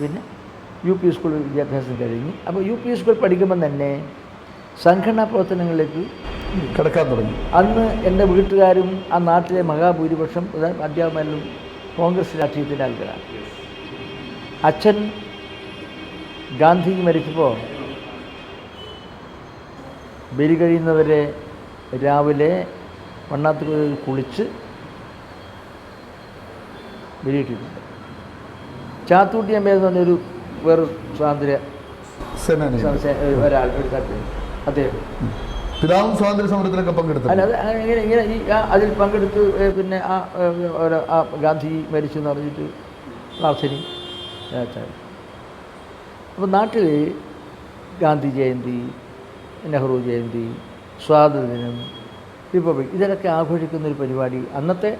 പിന്നെ U P school വിദ്യാഭ്യാസം കഴിഞ്ഞ്. അപ്പോൾ യു പി സ്കൂൾ പഠിക്കുമ്പോൾ തന്നെ സംഘടനാ പ്രവർത്തനങ്ങളിലേക്ക് കിടക്കാൻ തുടങ്ങി. അന്ന് എന്റെ വീട്ടുകാരും ആ നാട്ടിലെ മഹാഭൂരിപക്ഷം അധ്യാപകരും കോൺഗ്രസ് രാഷ്ട്രീയത്തിന്റെ ആൾക്കാരാണ് അച്ഛൻ ഗാന്ധി മരിച്ചപ്പോൾ ബലി കഴിയുന്നവരെ രാവിലെ വണ്ണാത്ത് കുളിച്ച് ബലിയിട്ടിട്ടുണ്ട് ചാത്തൂട്ടി അമ്മ എന്ന് പറഞ്ഞൊരു വേറൊരു സ്വാതന്ത്ര്യ ഒരാൾ ഒരു അദ്ദേഹം. പിതാവും സ്വാതന്ത്ര്യ സമരത്തിലൊക്കെ പങ്കെടുത്തു അല്ല ഇങ്ങനെ ഇങ്ങനെ ഈ അതിൽ പങ്കെടുത്ത് പിന്നെ ആ ആ ഗാന്ധി മരിച്ചു എന്ന് പറഞ്ഞിട്ട് പ്രാർത്ഥനയും അപ്പോൾ നാട്ടിൽ ഗാന്ധി ജയന്തി നെഹ്റു ജയന്തി സ്വാതന്ത്ര്യദിനം റിപ്പബ്ലിക് ഇതിനൊക്കെ ആഘോഷിക്കുന്നൊരു പരിപാടി. അന്നത്തെ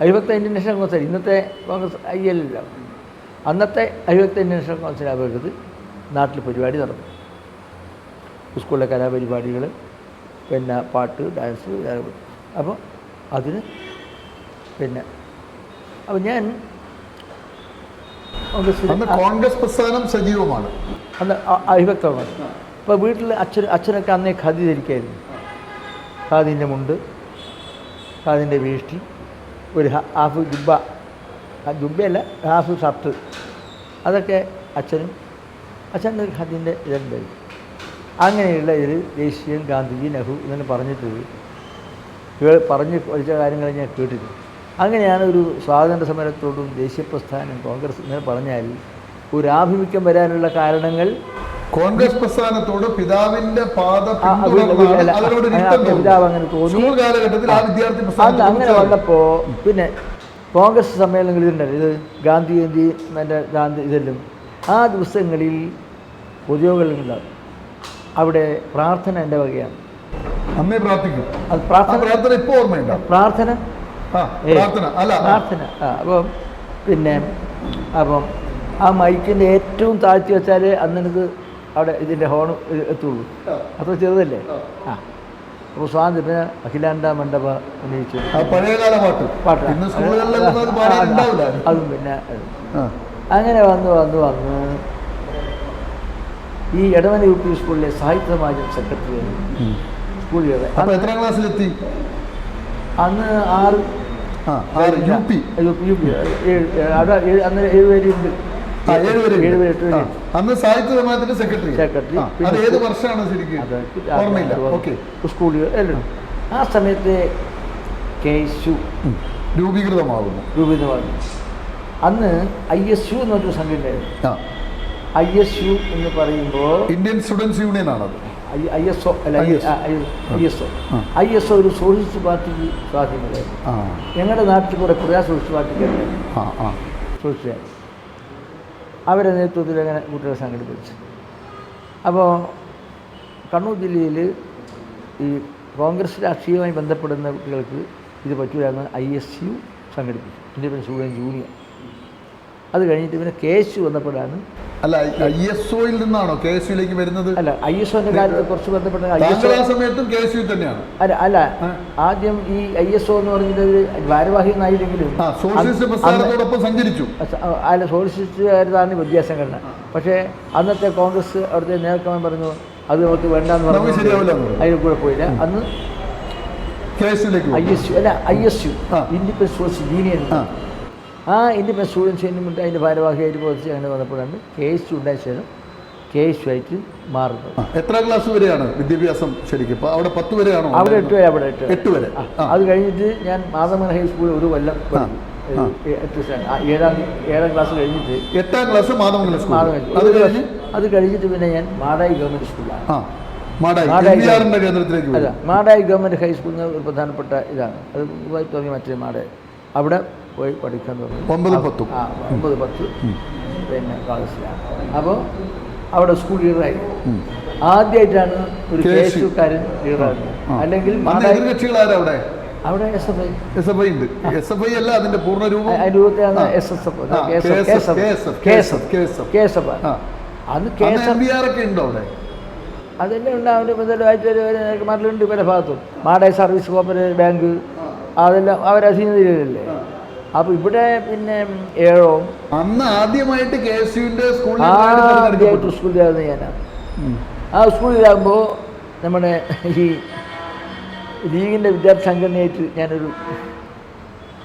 അഴിഭക്ത ഇന്ത്യൻ നാഷണൽ കോൺഗ്രസ് ഇന്നത്തെ കോൺഗ്രസ് ഐ എൽ അന്നത്തെ അഴിവത്തെ അന്വേഷണ നാഷണൽ കോൺഗ്രസിന്റെ നാട്ടിൽ പരിപാടി നടന്നു. സ്കൂളിലെ കലാപരിപാടികൾ പിന്നെ പാട്ട് ഡാൻസ് അപ്പോൾ അതിന് പിന്നെ അപ്പോൾ ഞാൻ കോൺഗ്രസ് പ്രസ്ഥാനം സജീവമാണ്. അന്ന് അ- ഇപ്പോൾ അപ്പോൾ വീട്ടിൽ അച്ഛൻ അച്ഛനൊക്കെ അന്നേ ഖാദി ധരിക്കായിരുന്നു. ഖാദിന്റെ മുണ്ട് ഖാദിന്റെ വീഷ്ടി ഒരു ഹാഫ് ജുബ്ബ ആ ജുബ്ബയല്ല ഹാഫ് ഷർട്ട് അതൊക്കെ അച്ഛനും അച്ഛന്റെ ഖാദിന്റെ ഇതുണ്ടായി അങ്ങനെയുള്ള ഇതിൽ ദേശീയൻ ഗാന്ധിജി നെഹ്റു ഇങ്ങനെ പറഞ്ഞിട്ട് പറഞ്ഞ് പഠിച്ച കാര്യങ്ങൾ ഞാൻ കേട്ടിട്ടുണ്ട് അങ്ങനെയാണ് ഒരു സ്വാതന്ത്ര്യ സമരത്തോടും ദേശീയ പ്രസ്ഥാനം കോൺഗ്രസ് ഇങ്ങനെ പറഞ്ഞാൽ ഒരു ആഭിമുഖ്യം വരാനുള്ള കാരണങ്ങൾ കോൺഗ്രസ് പ്രസ്ഥാനത്തോട് പിതാവിന്റെ. പിതാവ് അങ്ങനെ തോന്നി. അങ്ങനെ വന്നപ്പോ വന്നപ്പോൾ പിന്നെ കോൺഗ്രസ് സമ്മേളനങ്ങൾ ഇതുണ്ടായിരുന്നു ഇത് ഗാന്ധി ജയന്തി മറ്റേ ഗാന്ധി ഇതെല്ലാം ആ ദിവസങ്ങളിൽ പൊതുയോഗങ്ങളുണ്ടാകും. അവിടെ പ്രാർത്ഥന എന്റെ വകയാണ്. പ്രാർത്ഥിക്കും. അത് പ്രാർത്ഥന പ്രാർത്ഥന ഇപ്പോൾ ഓർമ്മയുണ്ടോ? പ്രാർത്ഥന? ആ പ്രാർത്ഥന. അല്ല. പ്രാർത്ഥന. ആ അപ്പം പിന്നെ അപ്പം ആ മൈക്കിന്റെ ഏറ്റവും താഴ്ത്തി വെച്ചാൽ അന്ന് എനിക്ക് അവിടെ ഇതിന്റെ ഹോൺ എത്തുള്ളൂ. അത്ര ചെറുതല്ലേ? ആ. അപ്പോൾ സ്വാതന്ത്ര്യ അഖിലാണ്ട മണ്ഡപ ഉന്നയിച്ചു പഴയകാല പാട്ട്. അത് പിന്നെ. അങ്ങനെ വന്ന് വന്ന് വന്ന് ഈ എടവന യു പി സ്കൂളിലെ സാഹിത്യ സമാജം സെക്രട്ടറി സ്കൂളിലെ എത്രാം ക്ലാസ്സിലെത്തി? അന്ന് ആറ് യു പി. യു പി ഏഴ് അന്ന് ഏഴ് പേരുണ്ട്. അന്ന് സാഹിത്യ സമാജത്തിന്റെ സെക്രട്ടറി. സെക്രട്ടറി. അത് ഏത് വർഷമാണ് ശരിക്കും? ഓർമ്മയില്ല. ഓക്കെ. സ്കൂളുകൾ എല്ലാം ആ സമയത്ത് കേശു രൂപീകൃതമാകുന്നു. രൂപീതമാക്കി അന്ന് ഐ എസ് യു എന്നൊരു സംഘടനയായിരുന്നു ഐ എസ് യു എന്ന് പറയുമ്പോൾ ഇന്ത്യൻ സ്റ്റുഡൻസ് യൂണിയൻ ആണത്. ഐ എസ് ഒ അല്ല ISO. I S O. I S O. ഒരു സോഷ്യലിസ്റ്റ് പാർട്ടിക്ക് സ്വാധീനമായിരുന്നു ഞങ്ങളുടെ നാട്ടിൽ കൂടെ കുറേ സോഷ്യലിസ്റ്റ് ആ സോഷ്യലിസ്റ്റ് അവരുടെ നേതൃത്വത്തിൽ അങ്ങനെ കുട്ടികളെ സംഘടിപ്പിച്ചു. അപ്പോൾ കണ്ണൂർ ജില്ലയിൽ ഈ കോൺഗ്രസ് രാഷ്ട്രീയവുമായി ബന്ധപ്പെടുന്ന കുട്ടികൾക്ക് ഇത് പറ്റൂലെന്ന് ഐ എസ് യു സംഘടിപ്പിച്ചു. ഇൻഡിപെൻഡൻസ് സ്റ്റുഡന്റ് യൂണിയൻ അത് കഴിഞ്ഞിട്ട് പിന്നെ കെ എസ് യു വന്നപ്പോഴാണ് അല്ല ഐ എസ് ഒയിൽ നിന്നാണോ കെ എസ് യുയിലേക്ക് വരുന്നത്? അല്ല ഐ എസ് ഒന്റെ കാര്യത്തിൽ കുറച്ച് ബന്ധപ്പെട്ട ആ സമയത്തും കെ എസ് യു തന്നെയാണ്. അല്ല അല്ല ആദ്യം ഈ ഐ എസ് ഒ എന്ന് പറഞ്ഞിട്ട് ഒരു ഭാരവാഹികനായില്ലെങ്കിലും സോഷ്യലിസ്റ്റ് സഞ്ചരിച്ചു. അല്ല സോഷ്യലിസ്റ്റുകാരതാണ് വ്യത്യാസങ്ങൾ പക്ഷേ അന്നത്തെ കോൺഗ്രസ് അവിടുത്തെ നേതാക്കന്മാർ പറഞ്ഞു അത് നമുക്ക് വേണ്ടെന്ന് പറഞ്ഞു. അതിന്. അതിൽ കൂടെ പോയില്ല. അന്ന് ഐ എസ് യു അല്ല I S U independence social union ആ ഇൻഡിപെൻഡൻസ് സ്റ്റുഡൻസ് യൂണിയൻ അതിന്റെ ഭാരവാഹിയായിട്ട് പ്രവർത്തിച്ച് അങ്ങനെ വന്നപ്പോഴാണ് കെ എസ് ഉണ്ടായ ശേഷം കെ എസ് ആയിട്ട് മാറുന്നത് എത്ര ക്ലാസ് വരെയാണ് വിദ്യാഭ്യാസം ശരിക്കും? അവിടെ പത്ത് വരെയാണോ അവിടെ എട്ട് വരെ അവിടെ എട്ട് വരെ. അത് കഴിഞ്ഞിട്ട് ഞാൻ മാധവൻ ഹൈസ്കൂളിൽ ഒരു കൊല്ലം ഏഴാം ഏഴാം ക്ലാസ് കഴിഞ്ഞിട്ട് എട്ടാം ക്ലാസ് സ്കൂൾ മാധവൻ അത് കഴിഞ്ഞ്? അത് കഴിഞ്ഞിട്ട് പിന്നെ ഞാൻ മാടായി ഗവൺമെന്റ് സ്കൂളിലാണ് കേന്ദ്രത്തിലേക്ക് അല്ല മാടായി ഗവൺമെന്റ് ഹൈസ്കൂളിൽ നിന്ന് ഒരു പ്രധാനപ്പെട്ട ഇതാണ്. അത് തുടങ്ങി മറ്റേ മാടായി. അവിടെ പോയി പഠിക്കാൻ തുടങ്ങി. ഒമ്പത് പത്ത്. ആ ഒമ്പത് പത്ത്. പിന്നെ കോളേജിലാണ് അപ്പോൾ അവിടെ സ്കൂൾ ലീഡറായി. ആദ്യമായിട്ടാണ് ഒരു കെ കെ എസ് എസ് യുക്കാരൻ ലീഡറാകുന്നത് അല്ലെങ്കിൽ അവിടെ? അവിടെ S F I S F I ഉണ്ട്. എസ് എഫ് ഐ അല്ല അതിന്റെ പൂർണ രൂപം. രൂപത്തിലാണ് S S F. K S F. ആ. അന്ന് കെ എസ് എഫ് ഒക്കെ ഉണ്ടോ അവിടെ? അതെല്ലാം ബദലായിട്ട് നേതാക്കന്മാരിലുണ്ട് പല ഭാഗത്തും മാടായി സർവീസ് കോപ്പറേറ്റീവ് ബാങ്ക്. അതെല്ലാം അവരെ അപ്പോൾ ഇവിടെ പിന്നെ ഏഴോ? അന്ന് ആദ്യമായിട്ട് കെ എസ് യുവിന്റെ സ്കൂളിൽ ആദ്യമായിട്ട് സ്കൂളിലായിരുന്നു ഞാനാണ് ആ സ്കൂളിലാകുമ്പോൾ നമ്മുടെ ഈ ലീഗിന്റെ വിദ്യാർത്ഥി സംഘടനയായിട്ട് ഞാനൊരു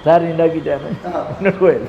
ധാരണ ഉണ്ടാക്കിയിട്ടാണ് മുന്നോട്ട് പോയത്.